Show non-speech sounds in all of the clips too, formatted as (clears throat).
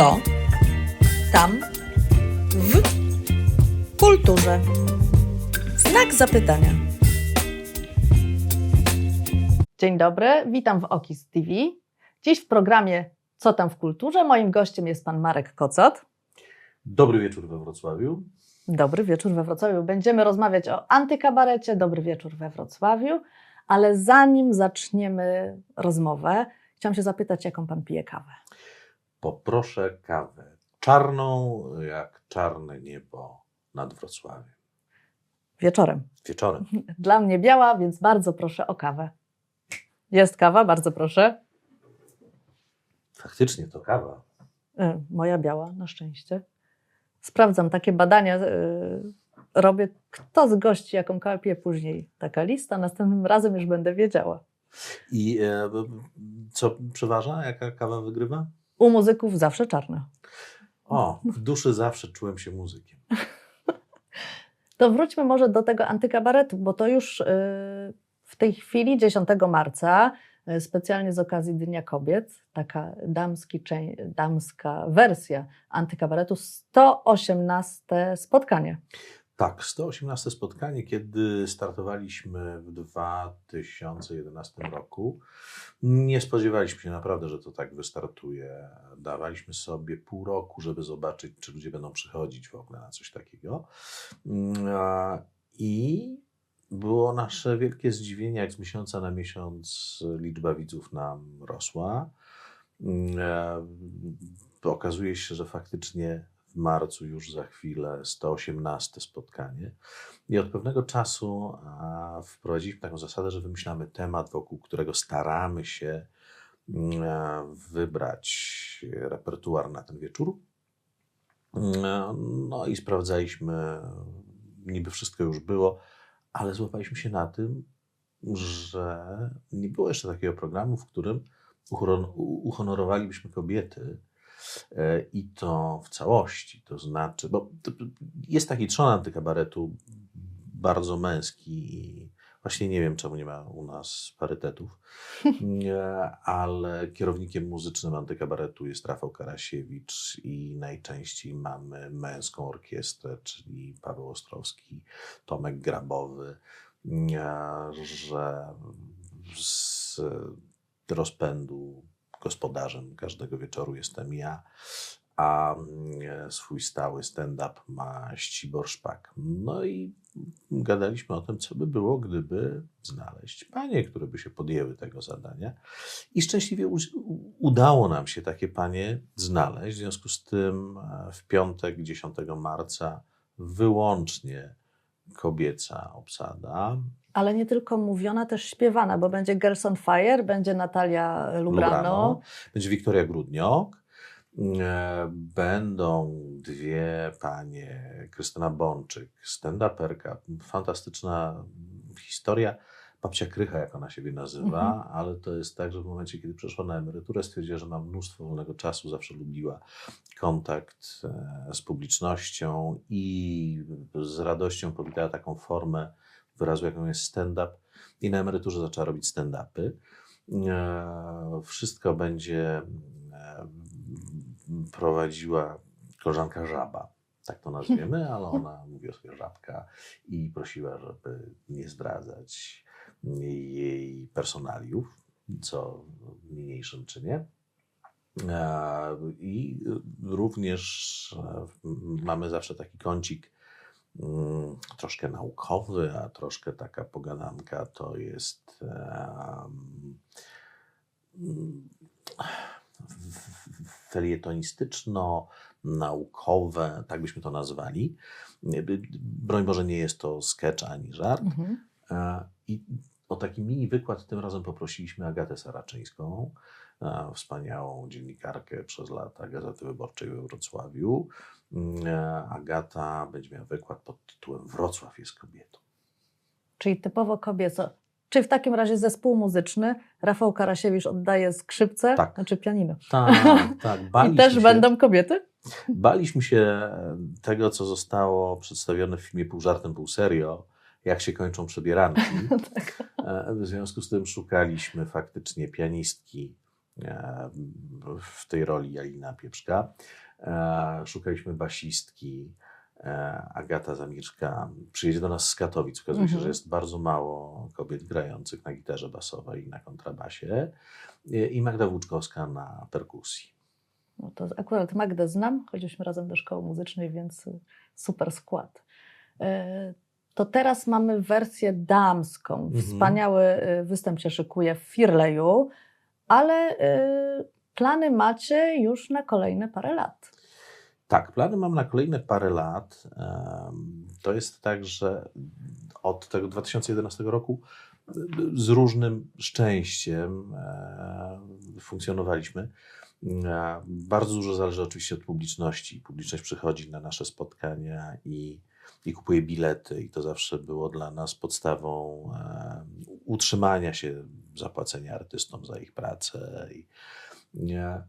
Co? Tam? W? Kulturze. Znak zapytania. Dzień dobry, witam w Okis TV. Dziś w programie Co tam w kulturze? Moim gościem jest pan Marek Kocot. Dobry wieczór we Wrocławiu. Dobry wieczór we Wrocławiu. Będziemy rozmawiać o antykabarecie. Dobry wieczór we Wrocławiu. Ale zanim zaczniemy rozmowę, chciałam się zapytać, jaką pan pije kawę. Poproszę kawę czarną, jak czarne niebo nad Wrocławiem. Wieczorem. Wieczorem. (laughs) Dla mnie biała, więc bardzo proszę o kawę. Jest kawa, bardzo proszę. Faktycznie to kawa. Y, Moja biała, na szczęście. Sprawdzam takie badania, y, robię kto z gości jaką kawę pije później. Taka lista, następnym razem już będę wiedziała. I e, co przeważa? Jaka kawa wygrywa? U muzyków zawsze czarna. O, w duszy zawsze czułem się muzykiem. (laughs) To wróćmy może do tego antykabaretu, bo to już y, w tej chwili, 10 marca, y, specjalnie z okazji Dnia Kobiet, taka damski, damska wersja antykabaretu, 118 spotkanie. Tak, 118 spotkanie, kiedy startowaliśmy w 2011 roku. Nie spodziewaliśmy się naprawdę, że to tak wystartuje. Dawaliśmy sobie pół roku, żeby zobaczyć, czy ludzie będą przychodzić w ogóle na coś takiego. Mm, I było nasze wielkie zdziwienie, jak z miesiąca na miesiąc liczba widzów nam rosła. Mm, e, Okazuje się, że faktycznie w marcu już za chwilę 118 spotkanie. I od pewnego czasu wprowadziliśmy taką zasadę, że wymyślamy temat, wokół którego staramy się mm, wybrać repertuar na ten wieczór. Mm, No i sprawdzaliśmy, niby wszystko już było, ale złapaliśmy się na tym, że nie było jeszcze takiego programu, w którym uhonorowalibyśmy kobiety i to w całości. To znaczy, bo jest taki trzon antykabaretu bardzo męski i właśnie nie wiem, czemu nie ma u nas parytetów, (laughs) E, ale kierownikiem muzycznym antykabaretu jest Rafał Karasiewicz i najczęściej mamy męską orkiestrę, czyli Paweł Ostrowski, Tomek Grabowy, e, że z rozpędu gospodarzem każdego wieczoru jestem ja, a mm, swój stały stand-up ma Ścibor Szpak. No i gadaliśmy o tym, co by było, gdyby znaleźć panie, które by się podjęły tego zadania. I szczęśliwie udało nam się takie panie znaleźć. W związku z tym e, w piątek, 10 marca, wyłącznie kobieca obsada. Ale nie tylko mówiona, też śpiewana, bo będzie Girls on Fire, będzie Natalia Lubrano. Będzie Wiktoria Grudniok. E, Będą dwie panie, Krystyna Bączyk, stand-uperka, fantastyczna historia. Babcia Krycha, jak ona siebie nazywa, Mhm. ale to jest tak, że w momencie, kiedy przeszła na emeryturę, stwierdziła, że ma mnóstwo wolnego czasu, zawsze lubiła kontakt e, z publicznością i z radością powitała taką formę wyrazu, jaką jest stand-up i na emeryturze zaczęła robić stand-upy. E, Wszystko będzie e, prowadziła koleżanka Żaba, tak to nazwiemy, (laughs) ale ona mówi o sobie Żabka i prosiła, żeby nie zdradzać jej personaliów, co w niniejszym czynie. E, I również mamy zawsze taki kącik troszkę naukowy, a troszkę taka pogadanka to jest em, mm, felietonistyczno-naukowe, tak byśmy to nazwali. Broń Boże, nie jest to sketch ani żart. Mhm. E, I o taki mini wykład tym razem poprosiliśmy Agatę Saraczyńską, e, wspaniałą dziennikarkę przez lata Gazety Wyborczej we Wrocławiu. Mm, e, Agata będzie miała wykład pod tytułem Wrocław jest kobietą. Czyli typowo kobieco. Czy w takim razie zespół muzyczny Rafał Karasiewicz oddaje skrzypce, Tak. znaczy pianino. Tak, (laughs) tak. I też się, będą kobiety? baliśmy się tego, co zostało przedstawione w filmie pół żartem, pół serio, jak się kończą przebieranki. (laughs) tak. E, W związku z tym szukaliśmy faktycznie pianistki e, w tej roli Alina Pieprzka. E, Szukaliśmy basistki. E, Agata Zamiczka przyjedzie do nas z Katowic. Okazuje się, Mhm. że jest bardzo mało kobiet grających na gitarze basowej i na kontrabasie. E, I Magda Włóczkowska na perkusji. No to akurat Magdę znam, chodziliśmy razem do szkoły muzycznej, więc super skład. E, To teraz mamy wersję damską. Mhm. Wspaniały występ się szykuje w Firleju, ale y, plany macie już na kolejne parę lat. Tak, plany mam na kolejne parę lat. To jest tak, że od tego 2011 roku z różnym szczęściem e, funkcjonowaliśmy. E, Bardzo dużo zależy oczywiście od publiczności. Publiczność przychodzi na nasze spotkania i, i kupuje bilety, i to zawsze było dla nas podstawą e, utrzymania się, zapłacenia artystom za ich pracę. I, nie,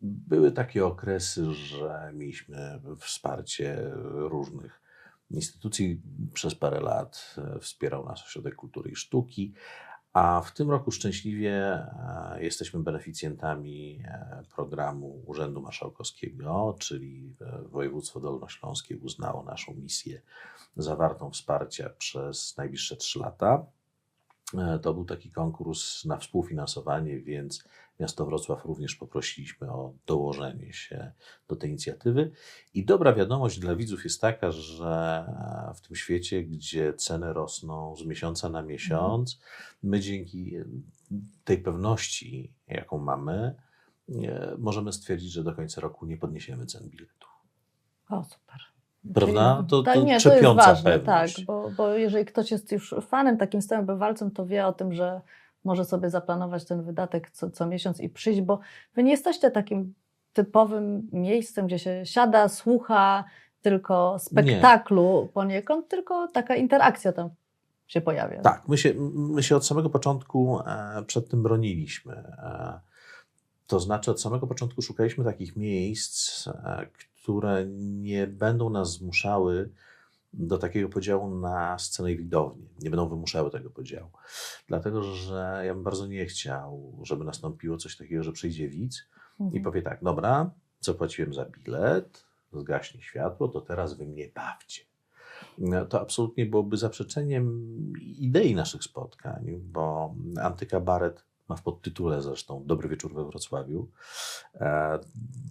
były takie okresy, że mieliśmy wsparcie różnych instytucji. Przez parę lat e, wspierał nas Ośrodek Kultury i Sztuki, a w tym roku szczęśliwie e, jesteśmy beneficjentami e, programu Urzędu Marszałkowskiego, czyli województwo dolnośląskie uznało naszą misję zawartą wsparcia przez najbliższe trzy lata. E, To był taki konkurs na współfinansowanie, więc miasto Wrocław również poprosiliśmy o dołożenie się do tej inicjatywy. I dobra wiadomość dla widzów jest taka, że w tym świecie, gdzie ceny rosną z miesiąca na miesiąc, my dzięki tej pewności, jaką mamy, e, możemy stwierdzić, że do końca roku nie podniesiemy cen biletów. O, super. Prawda? To- to tak, nie, to jest ważne, tak, pewność. bo, bo jeżeli ktoś jest już fanem, takim stałym bywalcem, to wie o tym, że może sobie zaplanować ten wydatek co, co miesiąc i przyjść, bo wy nie jesteście takim typowym miejscem, gdzie się siada, słucha tylko spektaklu poniekąd, tylko taka interakcja tam się pojawia. Tak, my się, my się od samego początku e, przed tym broniliśmy. E, to znaczy, od samego początku szukaliśmy takich miejsc, e, które nie będą nas zmuszały do takiego podziału na scenę i widownię. Nie będą wymuszały tego podziału. Dlatego, że ja bym bardzo nie chciał, żeby nastąpiło coś takiego, że przyjdzie widz i Mhm. powie tak, dobra, zapłaciłem za bilet, zgaśnie światło, to teraz wy mnie bawcie. No, To absolutnie byłoby zaprzeczeniem idei naszych spotkań, bo Antykabaret ma w podtytule zresztą Dobry wieczór we Wrocławiu. E,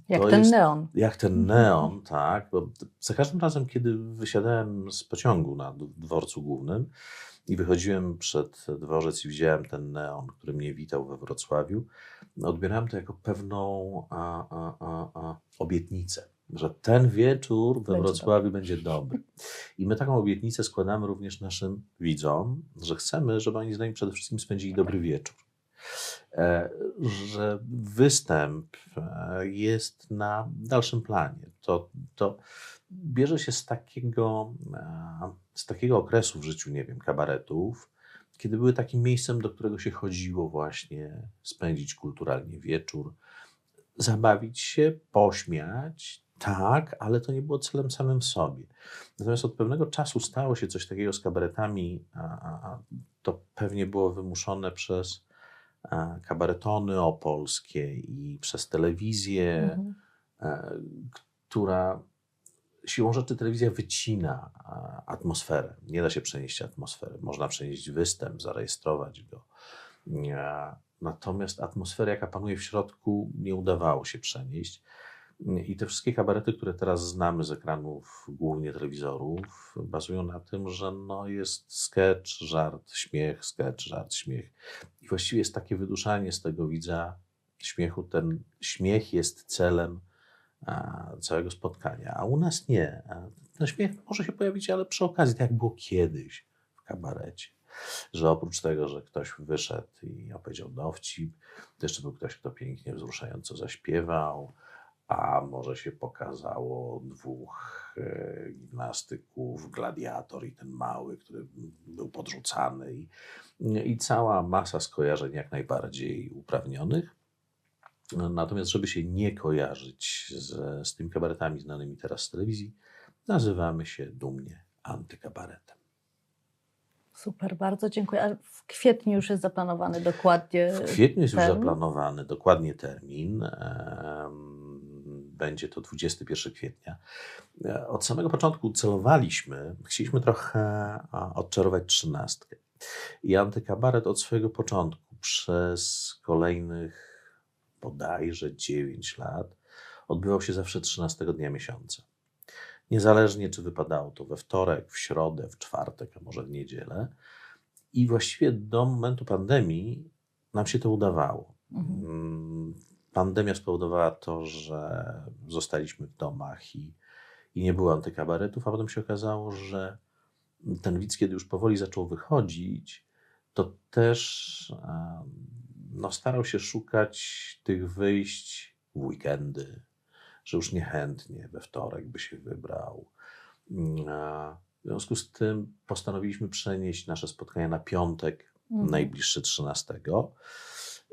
Jak ten jest- neon. Jak ten neon, tak. Bo za każdym razem, kiedy wysiadałem z pociągu na dworcu głównym i wychodziłem przed dworzec i widziałem ten neon, który mnie witał we Wrocławiu, odbierałem to jako pewną a, a, a, obietnicę, że ten wieczór we Wrocławiu będzie dobry. I my taką obietnicę składamy również naszym widzom, że chcemy, żeby oni z nami przede wszystkim spędzili dobry wieczór. E, Że występ e, jest na dalszym planie. To, to bierze się z takiego, e, z takiego okresu w życiu, nie wiem, kabaretów, kiedy były takim miejscem, do którego się chodziło właśnie spędzić kulturalnie wieczór, zabawić się, pośmiać, tak, ale to nie było celem samym w sobie. Natomiast od pewnego czasu stało się coś takiego z kabaretami, a, a, a to pewnie było wymuszone przez kabaretony opolskie i przez telewizję, Mhm. e, która siłą rzeczy telewizja wycina a, atmosferę. Nie da się przenieść atmosfery. Można przenieść występ, zarejestrować go. E, Natomiast atmosfera, jaka panuje w środku, nie udawało się przenieść. I te wszystkie kabarety, które teraz znamy z ekranów, głównie telewizorów, bazują na tym, że no jest sketch, żart, śmiech, sketch, żart, śmiech. I właściwie jest takie wyduszanie z tego widza śmiechu. Ten śmiech jest celem całego spotkania, a u nas nie. Ten śmiech może się pojawić, ale przy okazji, tak jak było kiedyś w kabarecie. Że oprócz tego, że ktoś wyszedł i opowiedział dowcip, to jeszcze był ktoś, kto pięknie, wzruszająco zaśpiewał, a może się pokazało dwóch e, gimnastyków, gladiator i ten mały, który był podrzucany i, i cała masa skojarzeń jak najbardziej uprawnionych. Natomiast, żeby się nie kojarzyć z, z tymi kabaretami znanymi teraz z telewizji, nazywamy się dumnie antykabaretem. Super, bardzo dziękuję. A w kwietniu już jest zaplanowany dokładnie. W kwietniu jest już termin? zaplanowany dokładnie termin. em, Będzie to 21 kwietnia. E, Od samego początku celowaliśmy, chcieliśmy trochę odczarować trzynastkę. I antykabaret od swojego początku przez kolejnych bodajże 9 lat odbywał się zawsze 13 dnia miesiąca. Niezależnie czy wypadało to we wtorek, w środę, w czwartek, a może w niedzielę. I właściwie do momentu pandemii nam się to udawało. Mhm. Mm, Pandemia spowodowała to, że zostaliśmy w domach i, i nie było antykabaretów, a potem się okazało, że ten widz, kiedy już powoli zaczął wychodzić, to też no, starał się szukać tych wyjść w weekendy, że już niechętnie we wtorek by się wybrał. Mm, W związku z tym postanowiliśmy przenieść nasze spotkania na piątek, Mhm. najbliższy 13.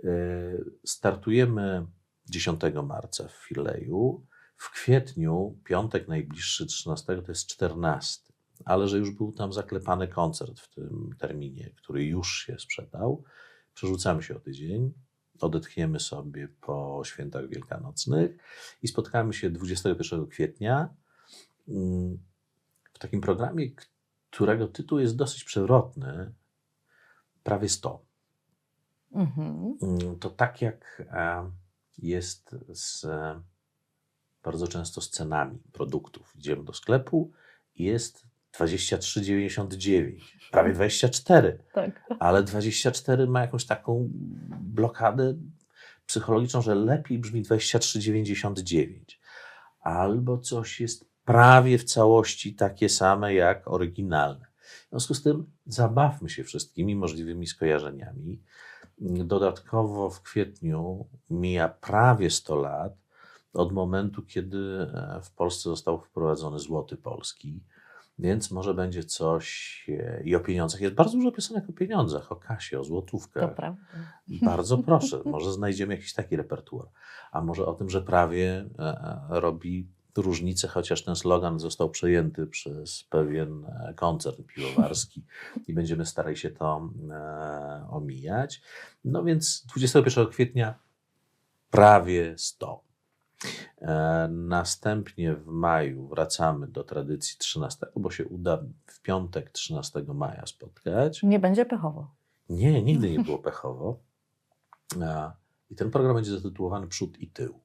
Y, Startujemy 10 marca w Fileju. W kwietniu, piątek najbliższy 13 to jest 14. Ale że już był tam zaklepany koncert w tym terminie, który już się sprzedał, przerzucamy się o tydzień, odetchniemy sobie po świętach wielkanocnych i spotkamy się 21 kwietnia mm, w takim programie, którego tytuł jest dosyć przewrotny, prawie 100. Mhm. Mm, To tak jak e, jest z e, bardzo często z cenami produktów. Idziemy do sklepu i jest 23,99, prawie 24, Tak. ale 24 ma jakąś taką blokadę psychologiczną, że lepiej brzmi 23,99. Albo coś jest prawie w całości takie same jak oryginalne. W związku z tym zabawmy się wszystkimi możliwymi skojarzeniami. Dodatkowo w kwietniu mija prawie 100 lat od momentu, kiedy e, w Polsce został wprowadzony złoty polski. Więc może będzie coś e, i o pieniądzach. Jest bardzo dużo piosenek o pieniądzach, o kasie, o To złotówkach. prawda. Bardzo proszę, może znajdziemy jakiś taki repertuar. A może o tym, że prawie e, robi różnicę, chociaż ten slogan został przejęty przez pewien e, koncern piwowarski (laughs) i będziemy starali się to e, omijać. No więc 21 kwietnia prawie 100. E, Następnie w maju wracamy do tradycji 13, bo się uda w piątek 13 maja spotkać. Nie będzie pechowo. Nie, nigdy nie (laughs) było pechowo. A, I ten program będzie zatytułowany Przód i Tył.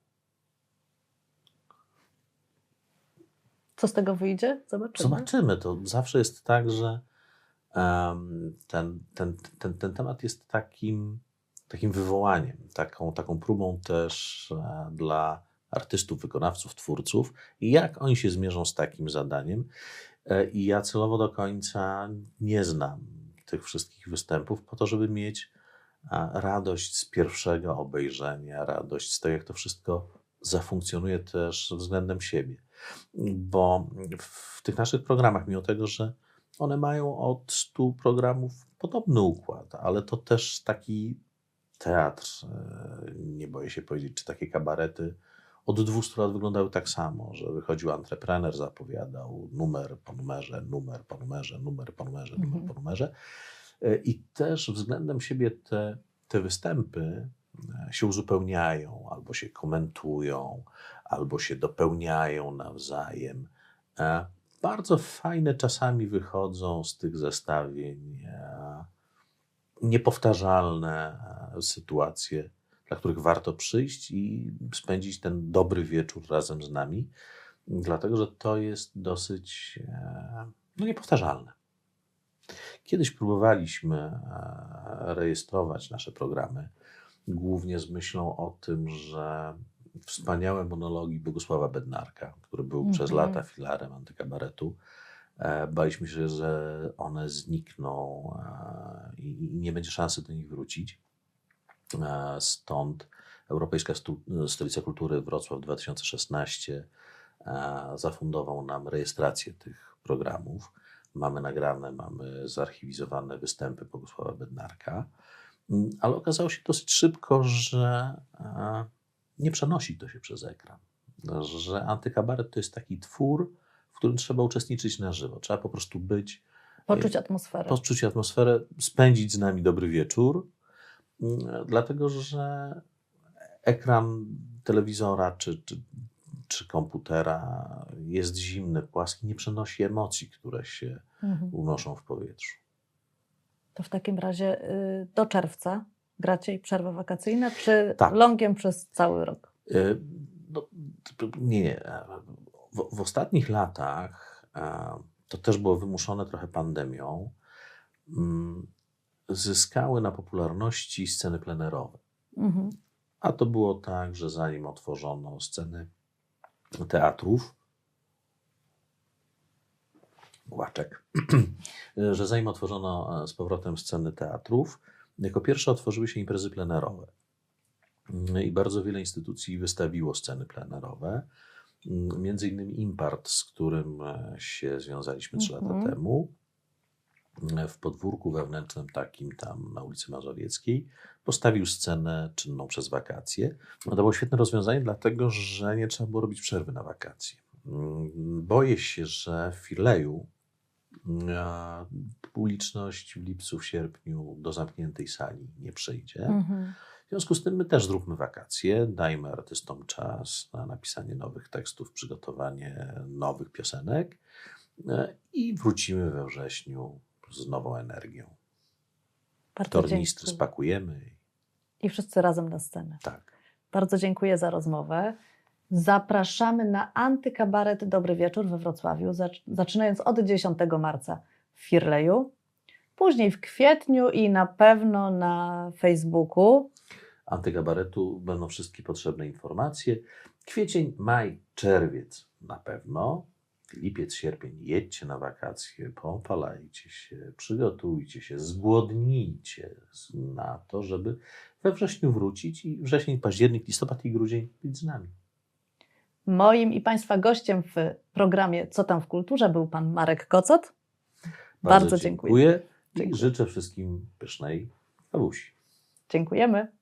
Co z tego wyjdzie? Zobaczymy. Zobaczymy. To zawsze jest tak, że em, ten, ten, ten, ten temat jest takim, takim wywołaniem, taką, taką próbą też e, dla artystów, wykonawców, twórców i jak oni się zmierzą z takim zadaniem. E, I ja celowo do końca nie znam tych wszystkich występów po to, żeby mieć a, radość z pierwszego obejrzenia, radość z tego, jak to wszystko zafunkcjonuje też względem siebie. Bo w tych naszych programach, mimo tego, że one mają od 100 programów podobny układ, ale to też taki teatr, e, nie boję się powiedzieć, czy takie kabarety od 200 lat wyglądały tak samo, że wychodził antreprener, zapowiadał numer po numerze, numer po numerze, numer po numerze, numer Mhm. po numerze. E, I też względem siebie te, te występy e, się uzupełniają, albo się komentują, albo się dopełniają nawzajem. E, Bardzo fajne czasami wychodzą z tych zestawień e, niepowtarzalne e, sytuacje, dla których warto przyjść i spędzić ten dobry wieczór razem z nami, dlatego że to jest dosyć no, niepowtarzalne. Kiedyś próbowaliśmy rejestrować nasze programy, głównie z myślą o tym, że wspaniałe monologi Bogusława Bednarka, który był Mhm. przez lata filarem antykabaretu, e, baliśmy się, że one znikną e, i i nie będzie szansy do nich wrócić. E, Stąd Europejska Stu- Stolica Kultury Wrocław 2016 e, zafundował nam rejestrację tych programów. Mamy nagrane, mamy zarchiwizowane występy Bogusława Bednarka, Mm, ale okazało się dosyć szybko, że nie przenosi to się przez ekran. Że antykabaret to jest taki twór, w którym trzeba uczestniczyć na żywo. Trzeba po prostu być Poczuć atmosferę. poczuć atmosferę, spędzić z nami dobry wieczór, mm, dlatego że ekran telewizora czy, czy, czy komputera jest zimny, płaski, nie przenosi emocji, które się Mhm. unoszą w powietrzu. To w takim razie y, do czerwca gracie i przerwa wakacyjna, czy Tak. longiem przez cały rok? Y, No, nie, nie. W, w ostatnich latach to też było wymuszone trochę pandemią. mm, Zyskały na popularności sceny plenerowe. Mhm. A to było tak, że zanim otworzono sceny teatrów, Głaczek, (clears throat) że zanim otworzono e, z powrotem sceny teatrów, jako pierwsze otworzyły się imprezy plenerowe. Mm, I bardzo wiele instytucji wystawiło sceny plenerowe. Mm, Między innymi Impart, z którym e, się związaliśmy trzy Mhm. lata temu, e, w podwórku wewnętrznym takim tam na ulicy Mazowieckiej, postawił scenę czynną przez wakacje. No to było świetne rozwiązanie, dlatego że nie trzeba było robić przerwy na wakacje. Mm, Boję się, że w Firleju e, publiczność w lipcu, w sierpniu do zamkniętej sali nie przyjdzie. Mhm. W związku z tym my też zróbmy wakacje, dajmy artystom czas na napisanie nowych tekstów, przygotowanie nowych piosenek e, i wrócimy we wrześniu z nową energią. Bardzo Tornistry dziękuję. spakujemy i I wszyscy razem na scenę. tak. Bardzo dziękuję za rozmowę. Zapraszamy na antykabaret Dobry Wieczór we Wrocławiu, zac- zaczynając od 10 marca w Firleju, później w kwietniu i na pewno na Facebooku. Antygabaretu będą wszystkie potrzebne informacje. Kwiecień, maj, czerwiec na pewno. Lipiec, sierpień jedźcie na wakacje, poopalajcie się, przygotujcie się, zgłodnijcie na to, żeby we wrześniu wrócić i wrzesień, październik, listopad i grudzień być z nami. Moim i Państwa gościem w programie Co tam w kulturze był Pan Marek Kocot. Bardzo dziękuję. dziękuję i życzę wszystkim pysznej kawusi. Dziękujemy.